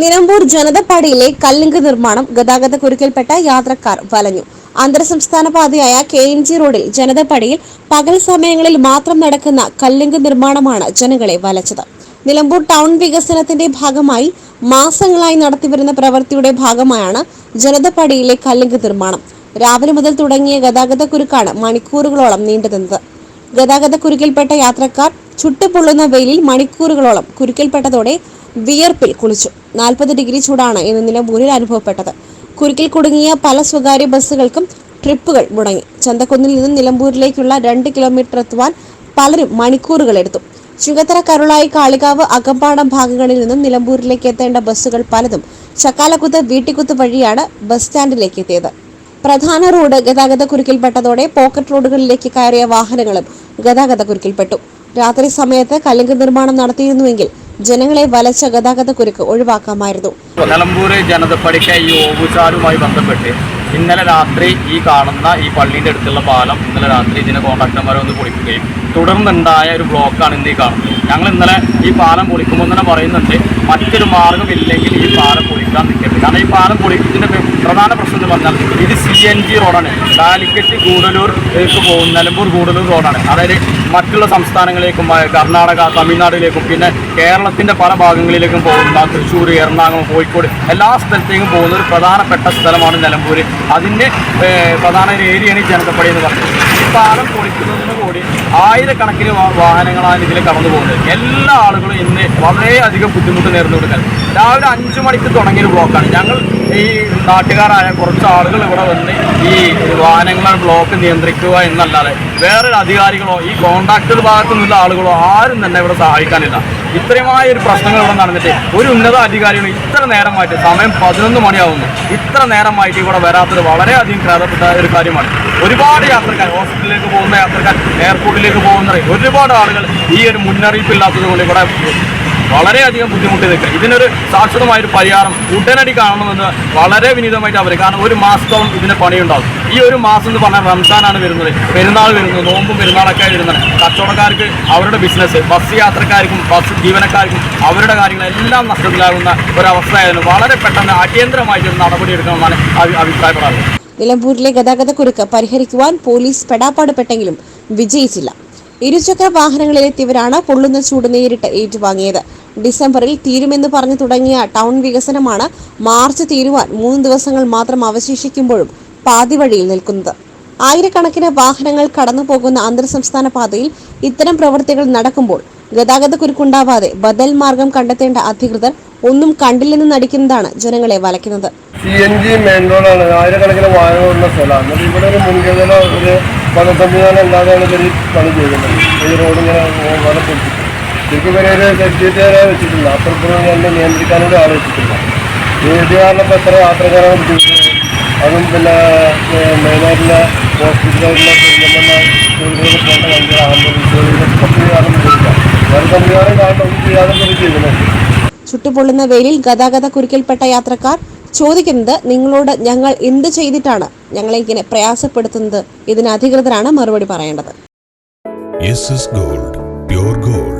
നിലമ്പൂർ ജനതപ്പാടിയിലെ കല്ലിങ്ക് നിർമ്മാണം ഗതാഗത കുരുക്കിൽപ്പെട്ട യാത്രക്കാർ വലഞ്ഞു. അന്തർ സംസ്ഥാന പാതയായ കെ എൻ ജി റോഡിൽ ജനതപ്പടിയിൽ പകൽ സമയങ്ങളിൽ മാത്രം നടക്കുന്ന കല്ലിങ്ക് നിർമ്മാണമാണ് ജനങ്ങളെ വലച്ചത്. നിലമ്പൂർ ടൗൺ വികസനത്തിന്റെ ഭാഗമായി മാസങ്ങളായി നടത്തിവരുന്ന പ്രവൃത്തിയുടെ ഭാഗമായാണ് ജനതപ്പടിയിലെ കല്ലിങ്ക് നിർമ്മാണം. രാവിലെ മുതൽ തുടങ്ങിയ ഗതാഗത കുരുക്കാണ് മണിക്കൂറുകളോളം നീണ്ടുനിന്നത്. ഗതാഗത കുരുക്കിൽപ്പെട്ട യാത്രക്കാർ ചുട്ടുപൊള്ളുന്ന വെയിലിൽ മണിക്കൂറുകളോളം കുരുക്കിൽപ്പെട്ടതോടെ വിയർപ്പിൽ കുളിച്ചു. നാൽപ്പത് ഡിഗ്രി ചൂടാണ് ഇന്ന് നിലമ്പൂരിൽ അനുഭവപ്പെട്ടത്. കുരുക്കിൽ കുടുങ്ങിയ പല സ്വകാര്യ ബസ്സുകൾക്കും ട്രിപ്പുകൾ മുടങ്ങി. ചന്തക്കുന്നിൽ നിന്നും നിലമ്പൂരിലേക്കുള്ള രണ്ട് കിലോമീറ്റർ എത്തുവാൻ പലരും മണിക്കൂറുകൾ എടുത്തു. ചുങ്കത്തറ കരുളായി കാളികാവ് അകമ്പാടം ഭാഗങ്ങളിൽ നിന്നും നിലമ്പൂരിലേക്ക് എത്തേണ്ട ബസ്സുകൾ പലതും ചക്കാലക്കുത്ത് വീട്ടിക്കുത്ത് വഴിയാണ് ബസ് സ്റ്റാൻഡിലേക്ക് എത്തിയത്. പ്രധാന റോഡ് ഗതാഗത കുരുക്കിൽപ്പെട്ടതോടെ പോക്കറ്റ് റോഡുകളിലേക്ക് കയറിയ വാഹനങ്ങളും ഗതാഗത കുരുക്കിൽപ്പെട്ടു. രാത്രി സമയത്ത് കല്ലിങ്ക് നിർമ്മാണം നടത്തിയിരുന്നുവെങ്കിൽ ജനങ്ങളെ വലച്ച ഗതാഗത കുരുക്ക് ഒഴിവാക്കാമായിരുന്നു. നിലമ്പൂർ ജനതപ്പടിക്ക ഈ ഓവുചാലുമായി ബന്ധപ്പെട്ട് ഇന്നലെ രാത്രി ഈ കാണുന്ന ഈ പള്ളിയുടെ അടുത്തുള്ള പാലം ഇന്നലെ രാത്രി ഇതിനെ കോൺട്രാക്ടർമാരെ ഒന്ന് പൊളിക്കുകയും തുടർന്നുണ്ടായ ഒരു ബ്ലോക്കാണ് ഇന്ന് ഈ കാണുന്നത്. ഞങ്ങൾ ഇന്നലെ ഈ പാലം പൊളിക്കുമ്പോൾ തന്നെ പറയുന്നുണ്ട്. മറ്റൊരു മാർഗം ഇല്ലെങ്കിൽ ഈ പാലം പൊളിക്കാൻ നിൽക്കരുത്. കാരണം ഈ പാലം പൊളിക്കുന്നതിന്റെ പ്രധാന പ്രശ്നം എന്ന് പറഞ്ഞാൽ ഇത് സി എൻ ജി റോഡാണ് കാലിക്കറ്റ് ഗൂഡലൂർക്ക് പോകുന്ന നിലമ്പൂർ ഗൂഡലൂർ റോഡാണ് അതായത് മറ്റുള്ള സംസ്ഥാനങ്ങളിലേക്കും കർണാടക തമിഴ്നാടിലേക്കും പിന്നെ കേരളത്തിന്റെ പല ഭാഗങ്ങളിലേക്കും പോകുന്ന തൃശ്ശൂർ എറണാകുളം കോഴിക്കോട് എല്ലാ സ്ഥലത്തേക്കും പോകുന്ന ഒരു പ്രധാനപ്പെട്ട സ്ഥലമാണ് നിലമ്പൂർ അതിന്റെ പ്രധാന ഒരു ഏരിയയാണ് ജനതപ്പടി എന്ന് പറയുന്നത്. ഈ പാലം പൊളിക്കുന്നതിന് കൂടി ആയിരക്കണക്കിന് വാഹനങ്ങളാണ് ഇതിൽ കടന്നു പോകുന്നത് എല്ലാ ആളുകളും ഇന്ന് വളരെയധികം ബുദ്ധിമുട്ട് നേരിടുന്നുണ്ട്. രാവിലെ അഞ്ചു മണിക്ക് തുടങ്ങിയ ഒരു ബ്ലോക്കാണ് ഞങ്ങൾ ഈ നാട്ടുകാരായ കുറച്ച് ആളുകൾ ഇവിടെ വന്ന് ഈ വാഹനങ്ങളെ ബ്ലോക്ക് നിയന്ത്രിക്കുക എന്നല്ലാതെ വേറൊരു അധികാരികളോ ഈ കോൺട്രാക്ടർ ഭാഗത്തു നിന്നുള്ള ആളുകളോ ആരും തന്നെ ഇവിടെ സഹായിക്കാനില്ല. ഇത്രയുമായ ഒരു പ്രശ്നങ്ങൾ ഇവിടെ നടന്നിട്ട് ഒരു ഉന്നത അധികാരികൾ ഇത്ര നേരമായിട്ട് സമയം പതിനൊന്ന് മണിയാവുന്നു. ഇത്ര നേരമായിട്ട് ഇവിടെ വരാത്തത് വളരെയധികം ഖേദപ്പെട്ട ഒരു കാര്യമാണ്. ഒരുപാട് യാത്രക്കാർ ഹോസ്പിറ്റലിലേക്ക് പോകുന്ന യാത്രക്കാർ എയർപോർട്ടിലേക്ക് പോകുന്ന ഒരുപാട് ആളുകൾ ഈ ഒരു മുന്നറിയിപ്പ് ഇല്ലാത്തത് കൊണ്ട് ഇവിടെ വളരെയധികം ബുദ്ധിമുട്ടി നിൽക്കുക ഇതിനൊരു ശാശ്വതമായൊരു പരിഹാരം ഉടനടി കാണണമെന്ന് വളരെ വിനീതമായിട്ട് അവർ കാരണം ഒരു മാസത്തോളം ഇതിന് പണിയുണ്ടാവും. ഈ ഒരു മാസം എന്ന് പറഞ്ഞാൽ റംസാനാണ് വരുന്നത്. പെരുന്നാൾ വരുന്നത് നോമ്പും പെരുന്നാളൊക്കെ വരുന്നത്. കച്ചവടക്കാർക്ക് അവരുടെ ബിസിനസ് ബസ് യാത്രക്കാർക്കും ബസ് ജീവനക്കാർക്കും അവരുടെ കാര്യങ്ങളെല്ലാം നഷ്ടത്തിലാകുന്ന ഒരവസ്ഥയായിരുന്നു വളരെ പെട്ടെന്ന് അടിയന്തരമായിട്ട് ഒരു നടപടി എടുക്കണമെന്നാണ് അഭി- അഭിപ്രായപ്പെടാറുള്ളത്. നിലമ്പൂരിലെ ഗതാഗത കുരുക്ക് പരിഹരിക്കുവാൻ പോലീസ് പെടാപ്പാടുപെട്ടെങ്കിലും വിജയിച്ചില്ല. ഇരുചക്ര വാഹനങ്ങളിലെത്തിയവരാണ് പൊള്ളുന്ന ചൂട് നേരിട്ട് ഏറ്റുവാങ്ങിയത്. ഡിസംബറിൽ തീരുമെന്ന് പറഞ്ഞു തുടങ്ങിയ ടൗൺ വികസനമാണ് മാർച്ച് തീരുവാൻ മൂന്ന് ദിവസങ്ങൾ മാത്രം അവശേഷിക്കുമ്പോഴും പാതി വഴിയിൽ നിൽക്കുന്നത്. ആയിരക്കണക്കിന് വാഹനങ്ങൾ കടന്നു പോകുന്ന അന്തർ സംസ്ഥാന പാതയിൽ ഇത്തരം പ്രവൃത്തികൾ നടക്കുമ്പോൾ ഗതാഗത കുരുക്കുണ്ടാവാതെ ബദൽ മാർഗം കണ്ടെത്തേണ്ട അധികൃതർ ഒന്നും കണ്ടില്ലെന്ന് നടിക്കുന്നതാണ് ജനങ്ങളെ വലയ്ക്കുന്നത്. സി എൻ ജി മെയിൻ റോഡാണ് ആയിരക്കണക്കിന് വാഹനങ്ങളുള്ള സ്ഥലമാണ്. ഇവിടെ ഒരു മുൻകരുതലോ ഒരു പല സംവിധാനം ഇല്ലാതെയാണ് ഇവർ പണി ചെയ്യുന്നത്. ഈ റോഡ് ഇങ്ങനെ ശരിക്കും ഇവരെ ഒരു സെക്യൂരിറ്റിയെ വെച്ചിട്ടില്ല. അപ്പുറത്തും രണ്ട് നിയന്ത്രിക്കാനോട് ആളെ വെച്ചിട്ടില്ല. ഇത് കാരണം ഇപ്പോൾ എത്ര യാത്രക്കാരാണ് ബുദ്ധിമുട്ടുന്നത് അതും പിന്നെ മെയിനായിട്ടുള്ള ഹോസ്പിറ്റലായിട്ടുള്ള ജോലികളൊക്കെ പോകേണ്ട ഭയങ്കര ആംബുലൻസുകളിലൊക്കെ കുറച്ച് കാരണം ബുദ്ധിമുട്ടാണ് വേറെ സംവിധാനം കാരണം ഒന്നും ചെയ്യാതെ ഇവർ ചുട്ടുപൊള്ളുന്ന വെയിലിൽ ഗതാഗത കുരുക്കിൽപ്പെട്ട യാത്രക്കാർ ചോദിക്കുന്നത് നിങ്ങളോട് ഞങ്ങൾ എന്ത് ചെയ്തിട്ടാണ് ഞങ്ങളെ ഇങ്ങനെ പ്രയാസപ്പെടുത്തുന്നത്? ഇതിന് അധികൃതരാണ് മറുപടി പറയേണ്ടത്. Gold pure gold